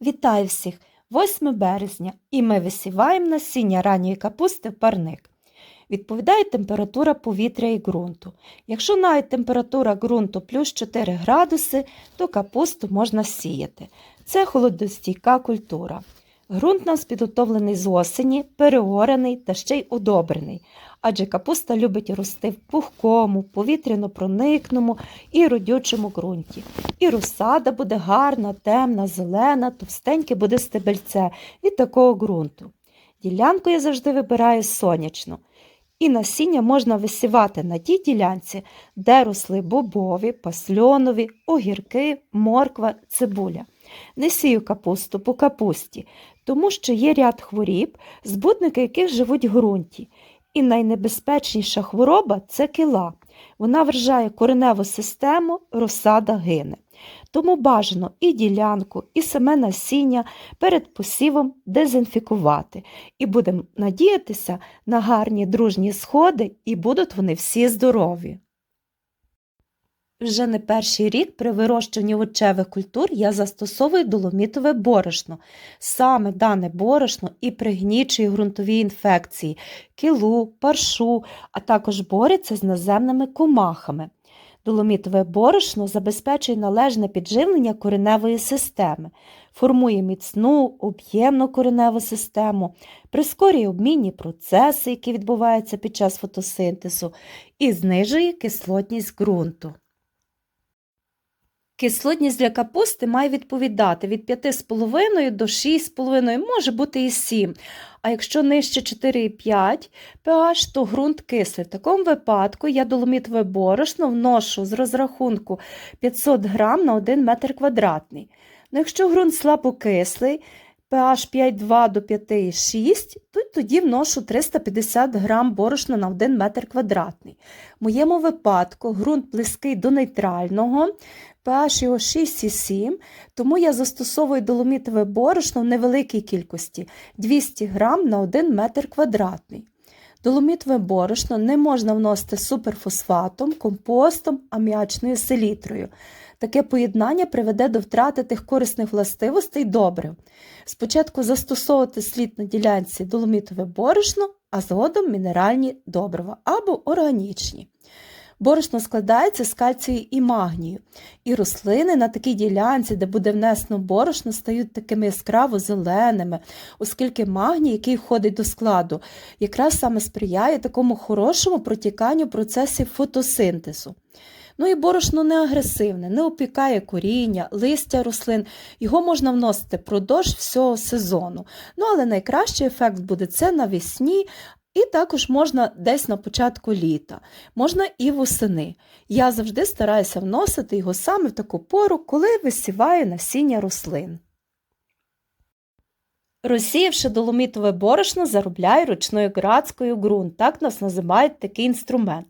Вітаю всіх! 8 березня і ми висіваємо насіння ранньої капусти в парник. Відповідає температура повітря і ґрунту. Якщо навіть температура ґрунту плюс 4 градуси, то капусту можна сіяти. Це холодостійка культура. Ґрунт нас підготовлений з осені, переорений та ще й удобрений, адже капуста любить рости в пухкому, повітряно-проникному і родючому ґрунті. І розсада буде гарна, темна, зелена, товстеньке буде стебельце від такого ґрунту. Ділянку я завжди вибираю сонячну. І насіння можна висівати на тій ділянці, де росли бобові, пасльонові, огірки, морква, цибуля. Не сію капусту по капусті, тому що є ряд хворіб, збудники яких живуть в ґрунті. І найнебезпечніша хвороба це кила. Вона вражає кореневу систему, розсада гине. Тому бажано і ділянку, і саме насіння перед посівом дезінфікувати. І будемо надіятися на гарні дружні сходи, і будуть вони всі здорові. Вже не перший рік при вирощуванні овочевих культур я застосовую доломітове борошно. Саме дане борошно і пригнічує ґрунтові інфекції, килу, паршу, а також бореться з наземними комахами. Доломітове борошно забезпечує належне підживлення кореневої системи, формує міцну, об'ємну кореневу систему, прискорює обмінні процеси, які відбуваються під час фотосинтезу, і знижує кислотність ґрунту. Кислотність для капусти має відповідати від 5,5 до 6,5, може бути і 7. А якщо нижче 4,5 pH, то ґрунт кислий. В такому випадку я доломітове борошно вношу з розрахунку 500 г на 1 метр квадратний. Ну, якщо ґрунт слабокислий, pH 5,2 до 5,6, то тоді вношу 350 г борошна на 1 метр квадратний. В моєму випадку ґрунт близький до нейтрального, pH його 6,7, тому я застосовую доломітове борошно в невеликій кількості 200 г на 1 метр квадратний. Доломітове борошно не можна вносити суперфосфатом, компостом, аміачною селітрою. Таке поєднання приведе до втрати тих корисних властивостей добрив. Спочатку застосовувати слід на ділянці доломітове борошно, а згодом мінеральні добрива або органічні. Борошно складається з кальцію і магнію, і рослини на такій ділянці, де буде внесено борошно, стають такими яскраво зеленими, оскільки магній, який входить до складу, якраз саме сприяє такому хорошому протіканню процесів фотосинтезу. Ну і борошно не агресивне, не опікає коріння, листя рослин, його можна вносити продовж всього сезону. Ну, але найкращий ефект буде це навесні, і також можна десь на початку літа, можна і восени. Я завжди стараюся вносити його саме в таку пору, коли висіває насіння рослин. Розсіявши доломітове борошно, заробляю ручною градською ґрунт. Так нас називають такий інструмент.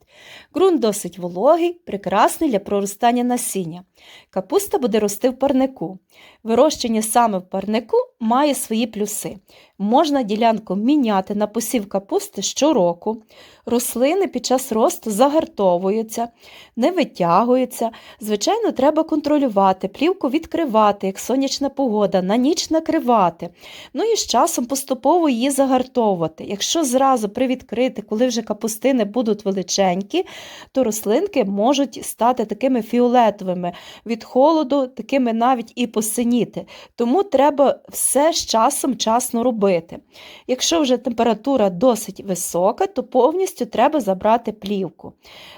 Ґрунт досить вологий, прекрасний для проростання насіння. Капуста буде рости в парнику. Вирощення саме в парнику має свої плюси. Можна ділянку міняти на посів капусти щороку. Рослини під час росту загартовуються, не витягуються. Звичайно, треба контролювати, плівку відкривати, як сонячна погода, на ніч накривати. Ну і з часом поступово її загартовувати. Якщо зразу привідкрити, коли вже капустини будуть величенькі, то рослинки можуть стати такими фіолетовими від холоду, такими навіть і посиніти. Тому треба все з часом часно робити. Якщо вже температура досить висока, то повністю треба забрати плівку.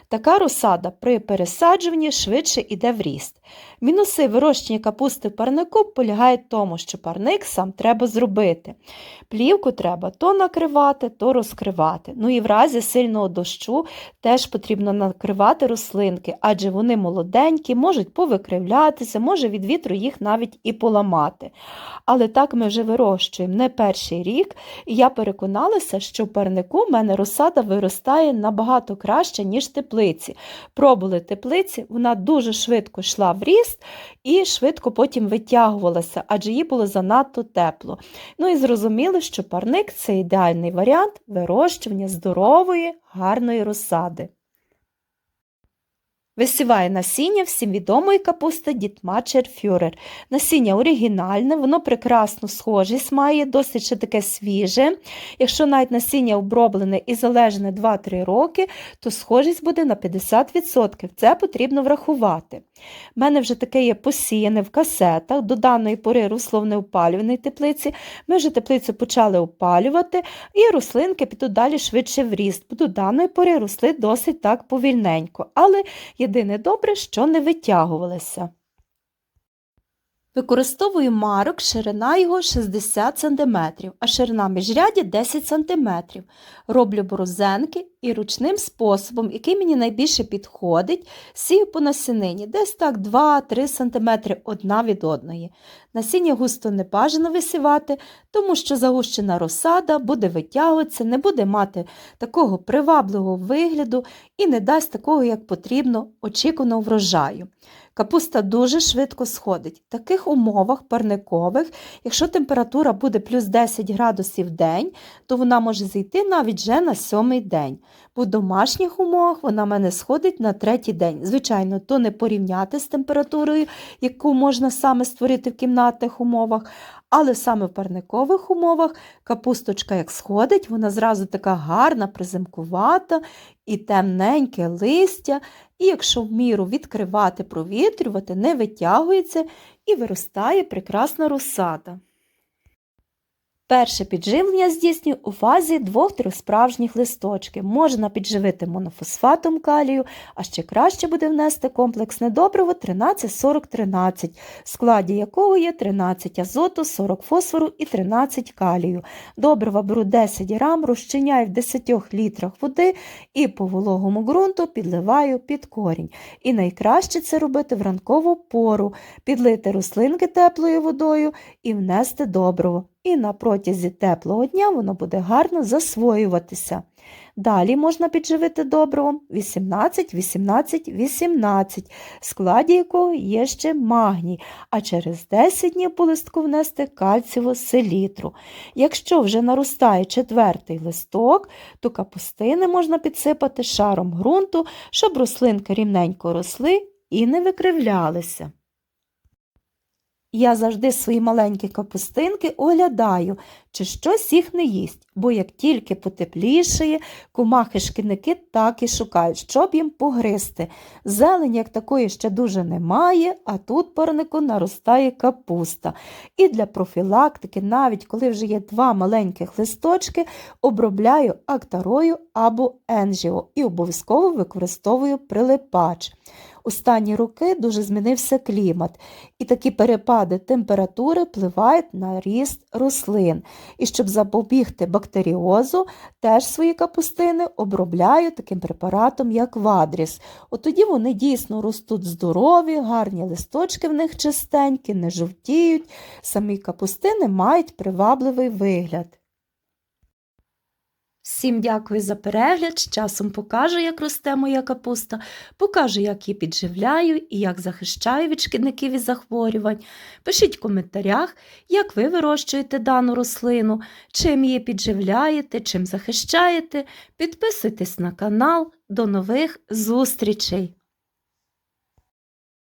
Така розсада при пересаджуванні швидше йде в ріст. Мінуси вирощення капусти в парнику полягають в тому, що парник сам треба зробити. Плівку треба то накривати, то розкривати. Ну і в разі сильного дощу теж потрібно накривати рослинки, адже вони молоденькі, можуть повикривлятися, може від вітру їх навіть і поламати. Але так ми вже вирощуємо не перший рік, і я переконалася, що в парнику в мене розсада виростає набагато краще, ніж теплиці. Пробували теплиці, вона дуже швидко йшла в ріст і швидко потім витягувалася, адже їй було занадто тепло. Ну і зрозуміли, що парник це ідеальний варіант вирощування здорової, гарної розсади. Висіває насіння всім відомої капусти Дітмачер Фюрер. Насіння оригінальне, воно прекрасно схожість має, досить ще таке свіже. Якщо навіть насіння оброблене і залежне 2-3 роки, то схожість буде на 50%. Це потрібно врахувати. У мене вже таке є посіяне в касетах. До даної пори русло в неопалюваній теплиці. Ми вже теплицю почали опалювати, і рослинки підуть далі швидше в ріст. Бо до даної пори росли досить так повільненько. Але єдине добре, що не витягувалися. Використовую марок, ширина його 60 см, а ширина міжрядя 10 см. Роблю борозенки і ручним способом, який мені найбільше підходить, сію по насінині, десь так 2-3 см одна від одної. Насіння густо не бажано висівати, тому що загущена розсада буде витягуватися, не буде мати такого привабливого вигляду і не дасть такого, як потрібно, очікуваного врожаю. Капуста дуже швидко сходить. В таких умовах парникових, якщо температура буде плюс 10 градусів в день, то вона може зійти навіть вже на сьомий день. В домашніх умовах вона в мене сходить на третій день. Звичайно, то не порівняти з температурою, яку можна саме створити в кімнатних умовах, але саме в парникових умовах капусточка, як сходить, вона зразу така гарна, приземкувата і темненьке листя. І якщо в міру відкривати, провітрювати, не витягується і виростає прекрасна розсада. Перше підживлення здійснюю у фазі двох-трьох справжніх листочків. Можна підживити монофосфатом калію, а ще краще буде внести комплексне добриво 13-40-13, в складі якого є 13 азоту, 40 фосфору і 13 калію. Добрива беру 10 грам, розчиняю в 10 літрах води і по вологому ґрунту підливаю під корінь. І найкраще це робити в ранкову пору, підлити рослинки теплою водою і внести добриво і на протязі теплого дня воно буде гарно засвоюватися. Далі можна підживити добривом 18, 18, 18, в складі якого є ще магній, а через 10 днів по листку внести кальцієву селітру. Якщо вже наростає четвертий листок, то капустини можна підсипати шаром ґрунту, щоб рослинки рівненько росли і не викривлялися. Я завжди свої маленькі капустинки оглядаю, чи щось їх не їсть, бо як тільки потеплішає, кумахи шкідники так і шукають, щоб їм погризти. Зелені, як такої, ще дуже немає, а тут парнику наростає капуста. І для профілактики, навіть коли вже є два маленьких листочки, обробляю актарою або енжіо і обов'язково використовую прилипач. Останні роки дуже змінився клімат, і такі перепади температури впливають на ріст рослин. І щоб запобігти бактеріозу, теж свої капустини обробляю таким препаратом, як вадріс. От тоді вони дійсно ростуть здорові, гарні листочки в них чистенькі, не жовтіють. Самі капустини мають привабливий вигляд. Всім дякую за перегляд. З часом покажу, як росте моя капуста, покажу, як її підживляю і як захищаю від шкідників і захворювань. Пишіть в коментарях, як ви вирощуєте дану рослину, чим її підживляєте, чим захищаєте. Підписуйтесь на канал. До нових зустрічей!